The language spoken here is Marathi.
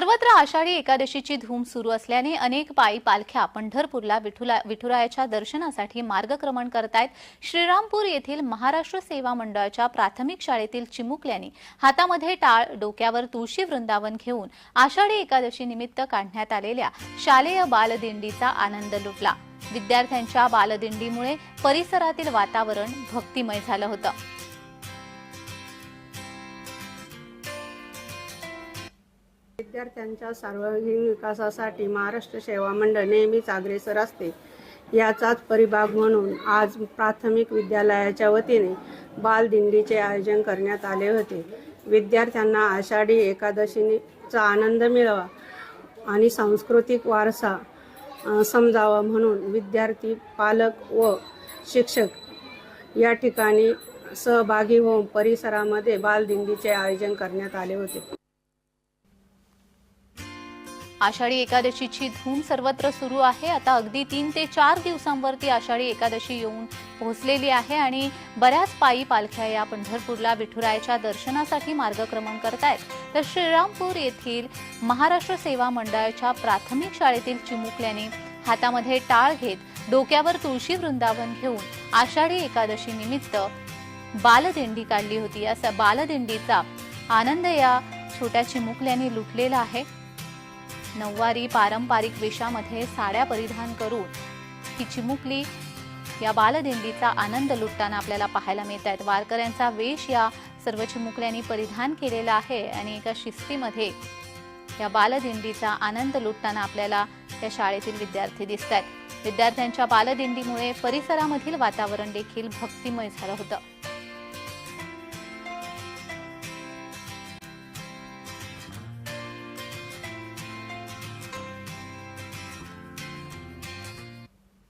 सर्वत्र आषाढी एकादशीची धूम सुरू असल्याने अनेक पायी पालख्या पंढरपूरला विठुला विठुरायाच्या दर्शनासाठी मार्गक्रमण करतायत. श्रीरामपूर येथील महाराष्ट्र सेवा मंडळाच्या प्राथमिक शाळेतील चिमुकल्यांनी हातामध्ये टाळ डोक्यावर तुळशी वृंदावन घेऊन आषाढी एकादशी निमित्त काढण्यात आलेल्या शालेय बालदिंडीचा आनंद लुटला. विद्यार्थ्यांच्या बालदिंडीमुळे परिसरातील वातावरण भक्तिमय झालं होतं. विद्यार्थ्यांच्या सार्वजनिक विकासासाठी महाराष्ट्र सेवा मंडळ नेहमीच अग्रेसर असते. याचाच परिभाग म्हणून आज प्राथमिक विद्यालयाच्या वतीने बालदिंडीचे आयोजन करण्यात आले होते. विद्यार्थ्यांना आषाढी एकादशीचा आनंद मिळावा आणि सांस्कृतिक वारसा समजावा म्हणून विद्यार्थी पालक व शिक्षक या ठिकाणी सहभागी होऊन परिसरामध्ये बालदिंडीचे आयोजन करण्यात आले होते. आषाढी एकादशीची धूम सर्वत्र सुरू आहे. आता अगदी तीन ते चार दिवसांवरती आषाढी एकादशी येऊन पोहोचलेली आहे आणि बऱ्याच पायी पालख्या या पंढरपूरला विठुरायाच्या दर्शनासाठी मार्गक्रमण करतायत. तर श्रीरामपूर येथील महाराष्ट्र सेवा मंडळाच्या प्राथमिक शाळेतील चिमुकल्याने हातामध्ये टाळ घेत डोक्यावर तुळशी वृंदावन घेऊन आषाढी एकादशी निमित्त बालदिंडी काढली होती. या बालदिंडीचा आनंद या छोट्या चिमुकल्याने लुटलेला आहे. नऊवारी पारंपरिक वेशामध्ये साड्या परिधान करून ही चिमुकली या बालदिंडीचा आनंद लुटताना आपल्याला पाहायला मिळत आहेत वारकऱ्यांचा वेश या सर्व चिमुकल्यांनी परिधान केलेला आहे आणि एका शिस्तीमध्ये या बालदिंडीचा आनंद लुटताना आपल्याला या शाळेतील विद्यार्थी दिसत आहेत विद्यार्थ्यांच्या बालदिंडीमुळे परिसरामधील वातावरण देखील भक्तिमय झालं होतं.